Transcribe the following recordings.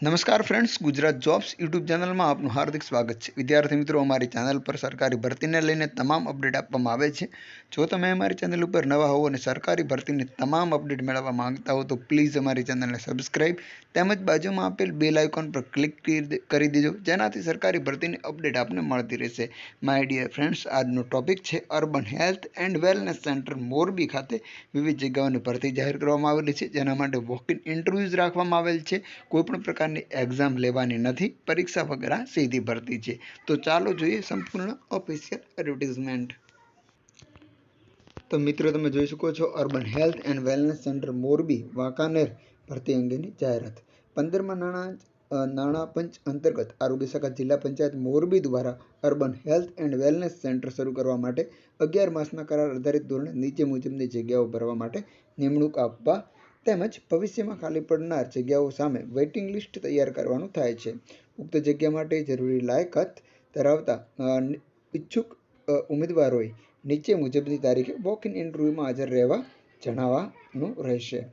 નમસ્કાર friends Gujarat jobs YouTube ચેનલમાં આપનું હાર્દિક સ્વાગત છે. વિદ્યાર્થી મિત્રો, અમારી ચેનલ પર સરકારી ભરતીને લઈને તમામ અપડેટ આપવામાં આવે છે. જો તમે અમારી ચેનલ ઉપર નવા હોવ અને સરકારી ભરતીની તમામ અપડેટ મેળવવા માંગતા હો, તો પ્લીઝ અમારી ચેનલને સબસ્ક્રાઇબ તેમજ બાજુમાં આપેલ બેલ આઇકોન પર ક્લિક કરી દેજો, જેનાથી સરકારી ભરતીની અપડેટ આપને મળતી રહેશે. માય ડિયર ફ્રેન્ડ્સ આજનો ટોપિક છે urban health and wellness centre Morbi ખાતે વિવિધ જગ્યાઓની ભરતી જાહેર કરવામાં આવેલી છે. જેના માટે વોક ઇન ઇન્ટરવ્યૂઝ રાખવામાં આવેલ છે. કોઈપણ પ્રકાર પ્રકારની એક્ઝામ લેવાની નથી, પરીક્ષા વગર સીધી ભરતી છે. તો ચાલો જોઈએ સંપૂર્ણ ઓફિશિયલ એડવર્ટિઝમેન્ટ તો મિત્રો, તમે જોઈ શકો છો urban health and wellness centre Morbi, Wankaner ભરતી અંગેની જાહેરાત. પંદરમાં નાણાં નાણાં પંચ અંતર્ગત આરોગ્ય શાખા જિલ્લા પંચાયત મોરબી દ્વારા urban health and wellness centre શરૂ કરવા માટે અગિયાર માસના કરાર આધારિત ધોરણે નીચે મુજબની જગ્યાઓ ભરવા માટે નિમણૂક આપવા તેમજ ભવિષ્યમાં ખાલી પડનાર જગ્યાઓ સામે વેઇટિંગ લિસ્ટ તૈયાર કરવાનું થાય છે. ઉક્ત જગ્યા માટે જરૂરી લાયકાત ધરાવતા ઈચ્છુક ઉમેદવારોએ નીચે મુજબની તારીખે વોક ઇન ઇન્ટરવ્યૂમાં હાજર રહેવા જણાવવાનું રહેશે.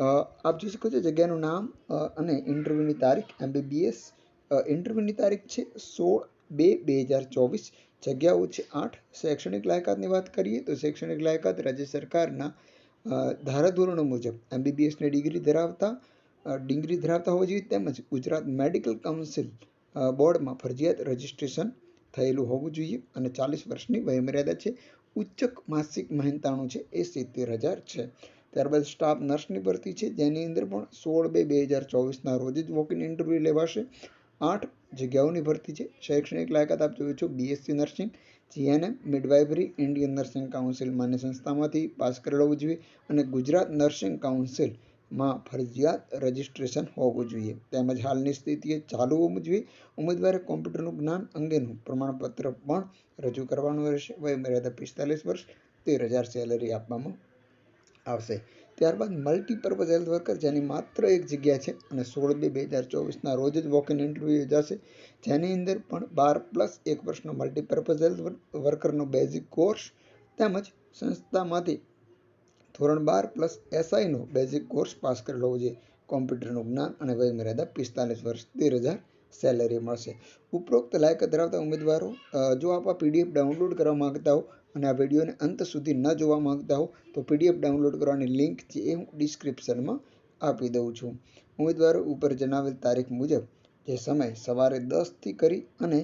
આપ જોઈ શકો છો જગ્યાનું નામ અને ઇન્ટરવ્યૂની તારીખ એમબીબીએસ ઇન્ટરવ્યૂની તારીખ છે સોળ બે બે હજાર ચોવીસ. જગ્યાઓ છે આઠ. શૈક્ષણિક લાયકાતની વાત કરીએ તો શૈક્ષણિક લાયકાત રાજ્ય સરકારના ધારાધોરણો મુજબ એમબીબીએસની ડિગ્રી ધરાવતા ડિગ્રી ધરાવતા હોવા જોઈએ તેમજ ગુજરાત મેડિકલ કાઉન્સિલ બોર્ડમાં ફરજિયાત રજિસ્ટ્રેશન થયેલું હોવું જોઈએ અને ચાલીસ વર્ષની વયમર્યાદા છે. ઉચ્ચક માસિક મહેનતાણું છે એ સિત્તેર હજાર છે. ત્યારબાદ સ્ટાફ નર્સની ભરતી છે જેની અંદર પણ સોળ બે બે હજાર ચોવીસના રોજ જ વોક ઇન ઇન્ટરવ્યૂ લેવાશે. આઠ જગ્યાઓની ભરતી છે. શૈક્ષણિક લાયકાત આપ જોયું છો BSc nursing GNM midwifery Indian nursing council માન્ય સંસ્થામાંથી પાસ કરેલો જોઈએ અને ગુજરાત નર્સિંગ કાઉન્સિલમાં ફરજિયાત રજિસ્ટ્રેશન હોવું જોઈએ. તેમજ હાલની સ્થિતિએ ચાલુ હોવું જોઈએ. ઉમેદવારે કોમ્પ્યુટરનું જ્ઞાન અંગેનું પ્રમાણપત્ર પણ રજૂ કરવાનું રહેશે. વયમર્યાદા પિસ્તાલીસ વર્ષ, તેર હજાર સેલરી આપવામાં આવશે. ત્યારબાદ મલ્ટીપર્પઝ હેલ્થ વર્કર જેની માત્ર એક જગ્યા છે અને સોળ બે બે હજાર ચોવીસના રોજ જ વોક ઇન ઇન્ટરવ્યૂ યોજાશે. જેની અંદર પણ બાર પ્લસ એક વર્ષનો મલ્ટીપર્પઝ હેલ્થ વર્કરનો બેઝિક કોર્સ તેમજ સંસ્થામાંથી ધોરણ બાર પ્લસ એસઆઈનો બેઝિક કોર્સ પાસ કરેલો હોવો જોઈએ. કોમ્પ્યુટરનું જ્ઞાન અને વયમર્યાદા પિસ્તાલીસ વર્ષ, તેર હજાર સેલેરી મળશે. ઉપરોક્ત લાયકાત ધરાવતા ઉમેદવારો જો આપ આ પીડીએફ ડાઉનલોડ કરવા માગતા હો અને આ વિડીયોને અંત સુધી ન જોવા માંગતા હો, તો પીડીએફ ડાઉનલોડ કરવાની લિંક એ હું ડિસ્ક્રિપ્શનમાં આપી દઉં છું. ઉમેદવારો ઉપર જણાવેલ તારીખ મુજબ, જે સમય સવારે દસથી કરી અને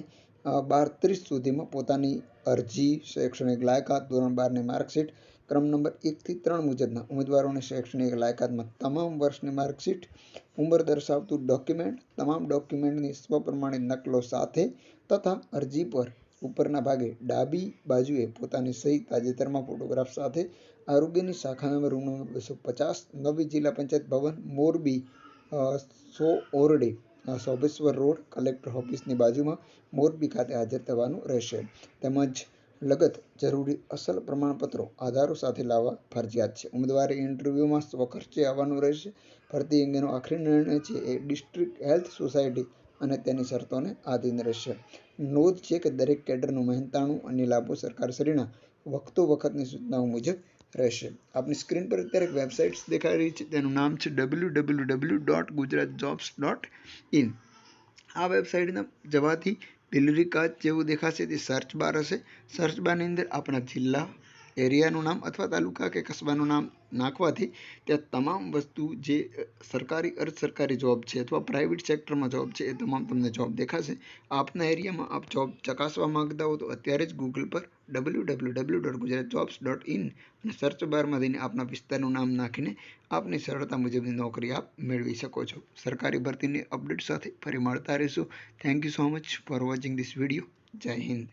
બાર ત્રીસ સુધીમાં પોતાની અરજી, શૈક્ષણિક લાયકાત, ધોરણ બારની માર્કશીટ ક્રમ નંબર એકથી ત્રણ મુજબના ઉમેદવારોની શૈક્ષણિક લાયકાતમાં તમામ વર્ષની માર્કશીટ, ઉંમર દર્શાવતું ડોક્યુમેન્ટ, તમામ ડોક્યુમેન્ટની સ્વપ્રમાણિત નકલો સાથે તથા અરજી પર ઉપરના ભાગે ડાબી બાજુએ પોતાની સહી તાજેતરમાં ફોટોગ્રાફ સાથે આરોગ્યની શાખા નંબર રૂમ નંબર બસો પચાસ, નવી જિલ્લા પંચાયત ભવન, મોરબી સો ઓરડે સોબેશ્વર રોડ, કલેક્ટર ઓફિસની બાજુમાં મોરબી ખાતે હાજર થવાનું રહેશે. તેમજ લગત, જરૂરી અસલ પ્રમાણપત્રો, આધારો સાથે લાવવા ફરજિયાત છે. ઉમેદવારે ઇન્ટરવ્યૂમાં સ્વખર્ચે આવવાનું રહેશે. ભરતી અંગેનો આખરી નિર્ણય છે એ ડિસ્ટ્રિક્ટ હેલ્થ સોસાયટી અને તેની શરતોને આધીન રહેશે. નોંધ છે કે દરેક કેડરનું મહેનતાણું અને લાભો સરકારશ્રીના વખતો વખતની સૂચનાઓ મુજબ રહેશે. આપની સ્ક્રીન પર અત્યારે એક વેબસાઇટ્સ દેખાઈ રહી છે. તેનું નામ છે W W W dot Gujarat jobs dot in. આ વેબસાઇટના જવાથી ડિલિવરી કાર્ડ જેવું દેખાશે તે સર્ચ બાર હશે. સર્ચ બારની અંદર આપણા જિલ્લા એરિયાનું નામ અથવા તાલુકા કે કસ્બાનું નામ નાખવાથી ત્યાં તમામ વસ્તુ જે સરકારી, અર્ધ સરકારી જોબ છે અથવા પ્રાઇવેટ સેક્ટરમાં જોબ છે એ તમામ તમને જોબ દેખાશે. આપના એરિયામાં આપ જોબ ચકાસવા માંગતા હો તો અત્યારે જ ગૂગલ પર W W W dot Gujarat jobs dot in અને સર્ચ બારમાં જઈને આપના વિસ્તારનું નામ નાખીને આપની સરળતા મુજબની નોકરી આપ મેળવી શકો છો. સરકારી ભરતીની અપડેટ સાથે ફરી મળતા રહીશું. Thank you so much for watching this video જય હિન્દ.